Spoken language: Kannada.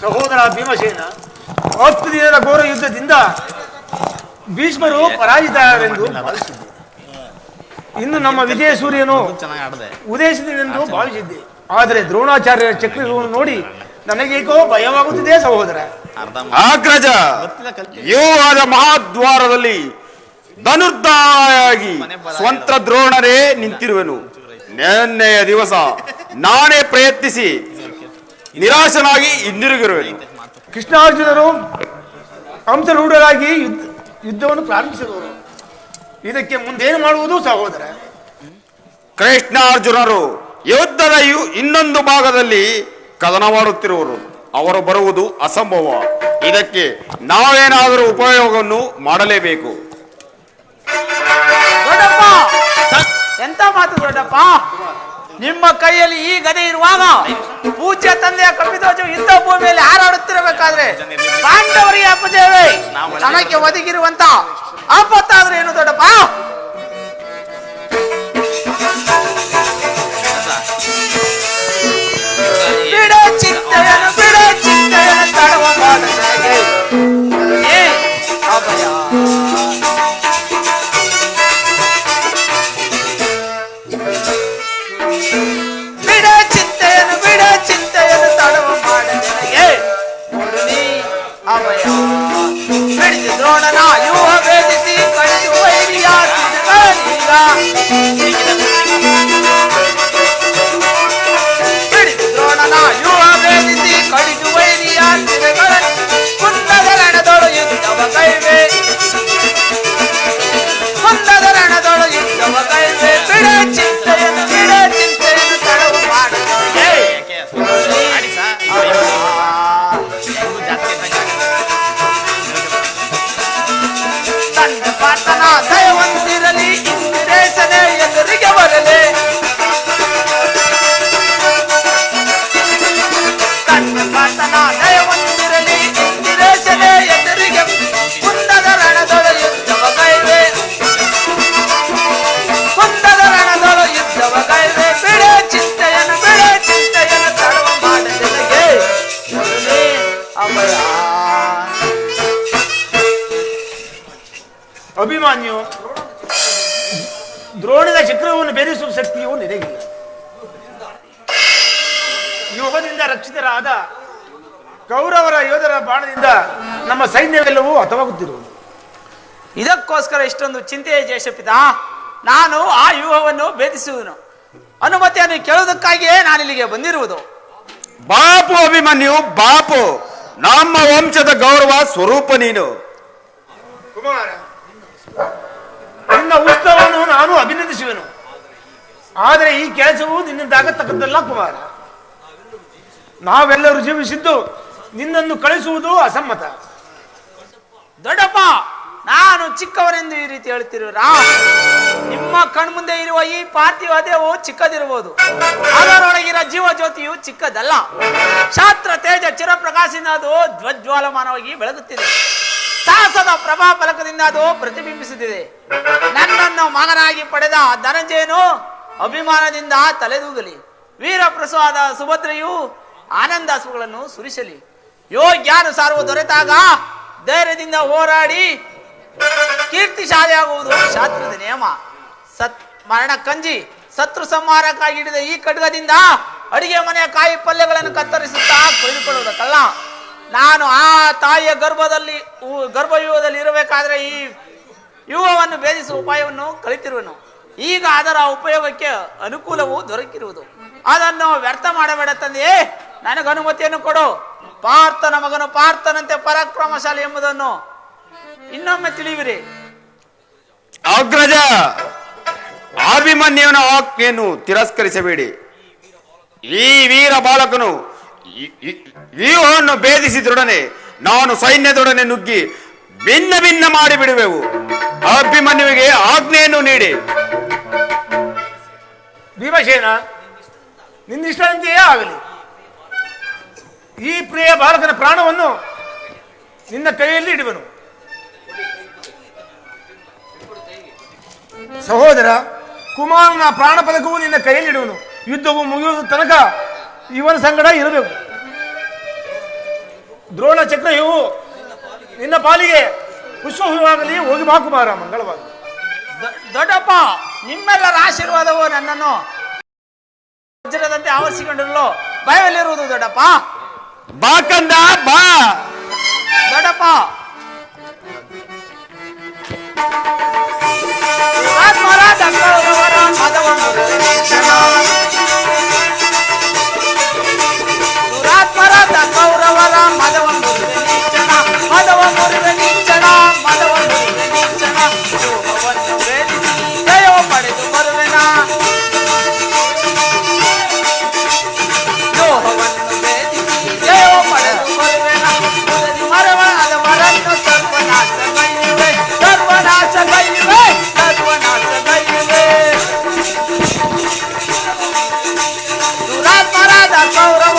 ಸಹೋದರ ಭೀಮಸೇನ ಹತ್ತು ದಿನದ ಘೋರ ಯುದ್ಧದಿಂದ ಭೀಷ್ಮರು ಪರಾಜಿತರೆಂದು ಭಾವಿಸಿದ್ದೆ. ಇನ್ನು ನಮ್ಮ ವಿಜಯ ಸೂರ್ಯನು ಉದ್ದೇಶದಿಂದ ಭಾವಿಸಿದ್ದೆ. ಆದರೆ ದ್ರೋಣಾಚಾರ್ಯರ ಚಕ್ರವನ್ನು ನೋಡಿ ನನಗೇಕೋ ಭಯವಾಗುತ್ತಿದೆ ಸಹೋದರ. ಅಗ್ರಜ ಗೊತ್ತಿಲ್ಲ ಮಹಾದ್ವಾರದಲ್ಲಿ ಧನುರ್ಧಾಯಾಗಿ ಸ್ವಂತ ದ್ರೋಣರೇ ನಿಂತಿರುವೆನು. ನೆನ್ನೆಯ ದಿವಸ ನಾನೇ ಪ್ರಯತ್ನಿಸಿ ನಿರಾಶನಾಗಿ ಹಿಂದಿರುಗಿರುವ ಕೃಷ್ಣಾರ್ಜುನರು ಯುದ್ಧ ಯುದ್ಧವನ್ನು ಪ್ರಾರಂಭಿಸಿರುವರು. ಇದಕ್ಕೆ ಮುಂದೇನು ಮಾಡುವುದು ಸಹೋದರ? ಕೃಷ್ಣಾರ್ಜುನರು ಯುದ್ಧದ ಇನ್ನೊಂದು ಭಾಗದಲ್ಲಿ ಕದನ ಮಾಡುತ್ತಿರುವರು. ಅವರು ಬರುವುದು ಅಸಂಭವ. ಇದಕ್ಕೆ ನಾವೇನಾದರೂ ಉಪಯೋಗವನ್ನು ಮಾಡಲೇಬೇಕು. ದೊಡ್ಡಪ್ಪ! ಎಂತ ಮಾತು ದೊಡ್ಡಪ್ಪ? ನಿಮ್ಮ ಕೈಯಲ್ಲಿ ಈ ಗದೆ ಇರುವಾಗ ಪೂಜ್ಯ ತಂದೆಯ ಕಪಿಧ್ವಜ ಯುದ್ಧ ಭೂಮಿಯಲ್ಲಿ ಹಾರಾಡುತ್ತಿರಬೇಕಾದ್ರೆ ಪಾಂಡವರಿಗೆ ಅಪಜಯವೇ ನಮಗೆ ಒದಗಿರುವಂತ ಆಪತ್ತಾದ್ರೆ ಏನು ದೊಡ್ಡಪ್ಪ? ದ್ರೋಣನ ಯುವ ಭೇದಿಸಿ ಕಳಿಸಿ ವೈರಿಯ ಸಿಡಿಗಳೀಗ ಅಭಿಮಾನ್ಯು ದ್ರೋಣದ ಚಕ್ರವನ್ನು ಬೆರೆಸುವ ಶಕ್ತಿಯು ನಿನಗಿಲ್ಲ. ಯೋಗದಿಂದ ರಕ್ಷಿತರಾದ ಕೌರವರ ಯೋಧರ ಬಾಣದಿಂದ ನಮ್ಮ ಸೈನ್ಯವೆಲ್ಲವೂ ಹತವಾಗುತ್ತಿರುವುದು. ಇದಕ್ಕೋಸ್ಕರ ಇಷ್ಟೊಂದು ಚಿಂತೆಯ ಜೇಷಪಿತ ನಾನು ಆ ವ್ಯೂಹವನ್ನು ಭೇದಿಸುವನು. ಅನುಮತಿಯನ್ನು ಕೇಳುವುದಕ್ಕಾಗಿಯೇ ನಾನು ಇಲ್ಲಿಗೆ ಬಂದಿರುವುದು. ಬಾಪು ಅಭಿಮನ್ಯು ಬಾಪು ನಮ್ಮ ವಂಶದ ಗೌರವ ಸ್ವರೂಪ ನೀನು. ಕುಮಾರ ನಿನ್ನ ಉತ್ಸವವನ್ನು ನಾನು ಅಭಿನಂದಿಸುವೆನು. ಆದರೆ ಈ ಕೆಲಸವು ನಿನ್ನಿಂದಾಗತಕ್ಕದ್ದಲ್ಲ ಕುಮಾರ. ನಾವೆಲ್ಲರೂ ಜೀವಿಸಿದ್ದು ನಿನ್ನನ್ನು ಕಳಿಸುವುದು ಅಸಮ್ಮತ. ದೊಡ್ಡಪ್ಪ, ನಾನು ಚಿಕ್ಕವನೆಂದು ಈ ರೀತಿ ಹೇಳ್ತಿರುವ ನಿಮ್ಮ ಕಣ್ಮುಂದೆ ಇರುವ ಈ ಪಾರ್ಥಿವ ದೇಹವು ಚಿಕ್ಕದಿರಬಹುದು ಅದರೊಳಗಿರೋ ಜೀವ ಜ್ಯೋತಿಯು ಚಿಕ್ಕದಲ್ಲ. ಶಾಸ್ತ್ರ ತೇಜ ಚಿರಪ್ರಕಾಶದಿಂದ ಅದು ಧ್ವಜ್ವಾಲಮಾನವಾಗಿ ಬೆಳಗುತ್ತಿದೆ. ಸಾಹಸದ ಪ್ರಭಾ ಫಲಕದಿಂದ ಅದು ಪ್ರತಿಬಿಂಬಿಸುತ್ತಿದೆ. ನನ್ನನ್ನು ಮಗನಾಗಿ ಪಡೆದ ಧನಂಜಯನು ಅಭಿಮಾನದಿಂದ ತಲೆದೂಗಲಿ. ವೀರ ಪ್ರಸಾದ ಸುಭದ್ರೆಯು ಆನಂದಾಸುಗಳನ್ನು ಸುರಿಸಲಿ. ಯೋಗ್ಯಾನುಸಾರವು ದೊರೆತಾಗ ಧೈರ್ಯದಿಂದ ಹೋರಾಡಿ ಕೀರ್ತಿಶಾಲಿಯಾಗುವುದು ಶಾಸ್ತ್ರದ ನಿಯಮ. ಸತ್ ಮರಣ ಕಂಜಿ ಶತ್ರು ಸಂಹಾರಕ್ಕಾಗಿ ಹಿಡಿದ ಈ ಖಡ್ಗದಿಂದ ಅಡಿಗೆ ಮನೆಯ ಕಾಯಿ ಪಲ್ಯಗಳನ್ನು ಕತ್ತರಿಸುತ್ತಾ ಕೊಯ್ದುಕೊಳ್ಳುವುದಕ್ಕಲ್ಲ ನಾನು ಆ ತಾಯಿಯ ಗರ್ಭದಲ್ಲಿ ಗರ್ಭವ್ಯೂಹದಲ್ಲಿ ಇರಬೇಕಾದ್ರೆ ಈ ಯುವವನ್ನು ಭೇದಿಸುವ ಉಪಾಯವನ್ನು ಕಲಿತಿರುವನು. ಈಗ ಅದರ ಉಪಯೋಗಕ್ಕೆ ಅನುಕೂಲವು ದೊರಕಿರುವುದು. ಅದನ್ನು ವ್ಯರ್ಥ ಮಾಡಬೇಡ ತಂದೆಯೇ ನನಗೆ ಅನುಮತಿಯನ್ನು ಕೊಡು. ಪಾರ್ಥನ ಮಗನು ಪಾರ್ಥನಂತೆ ಪರಾಕ್ರಮಶಾಲಿ ಎಂಬುದನ್ನು ಇನ್ನೊಮ್ಮೆ ತಿಳಿಯುವಿರಿ. ಅಗ್ರಜ, ಅಭಿಮನ್ಯುವನ ಆಜ್ಞೆಯನ್ನು ತಿರಸ್ಕರಿಸಬೇಡಿ. ಈ ವೀರ ಬಾಲಕನು ವ್ಯೂಹವನ್ನು ಭೇದಿಸಿದೊಡನೆ ನಾನು ಸೈನ್ಯದೊಡನೆ ನುಗ್ಗಿ ಭಿನ್ನ ಭಿನ್ನ ಮಾಡಿ ಬಿಡುವೆವು ಅಭಿಮನ್ಯುವಿಗೆ ಆಜ್ಞೆಯನ್ನು ನೀಡಿ. ಭೀಮಸೇನ ನಿನ್ನಿಷ್ಟಂತೆಯೇ ಆಗಲಿ. ಈ ಪ್ರಿಯ ಬಾಲಕನ ಪ್ರಾಣವನ್ನು ನಿನ್ನ ಕೈಯಲ್ಲಿ ಇಡುವನು. ಸಹೋದರ, ಕುಮಾರನ ಪ್ರಾಣ ಪದಕವು ನಿನ್ನ ಕೈಯಲ್ಲಿ ಇಡುವನು. ಯುದ್ಧವು ಮುಗಿಯುವ ತನಕ ಇವನ ಸಂಗಡ ಇರಬೇಕು. ದ್ರೋಣ ಚಕ್ರ ಇವು. ನಿನ್ನ ಪಾಲಿಗೆ ಪುಷ್ಪವಾಗಲಿ ಹೋಗಿ ಬಾಕುಮಾರ ಮಂಗಳವಾಗಲಿ. ದೊ- ದೊಡ್ಡಪ್ಪ ನಿಮ್ಮೆಲ್ಲರ ಆಶೀರ್ವಾದವು ನನ್ನನ್ನು ವಜ್ರದಂತೆ ಆವರಿಸಿಕೊಂಡಿರಲು ಭಯದಲ್ಲಿರುವುದು ದೊಡ್ಡಪ್ಪ. ಬಾ ಕಂದ ಬಾ. ದೊಡ್ಡಪ್ಪ महाराजा कौरव